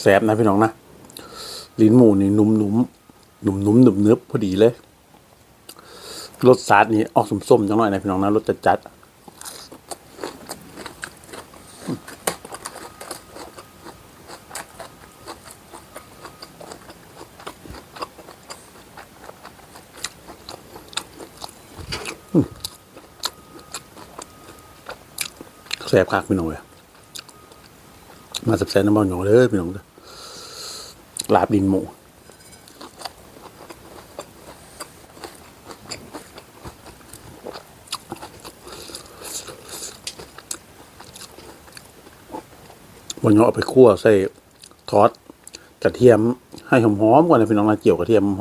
แสบนะพี่น้องนะลิ้นหมูนี่นุ่มๆนุ่มนุ่มนุ่มๆหนึบเนึบพอดีเลยรสชาตินี่ออกส้มๆจังหน่อยนะพี่น้องนะรสจัดๆแสบคักพี่น้องเลย มาสับแซนน้ำมันหยองเลยพี่น้องเด้อลาบดินหมูวันนี้เอาไปคั่วใส่ทอดกระเทียมให้หอมๆก่อนนะพี่น้องนะเจียวกระเทียมหอม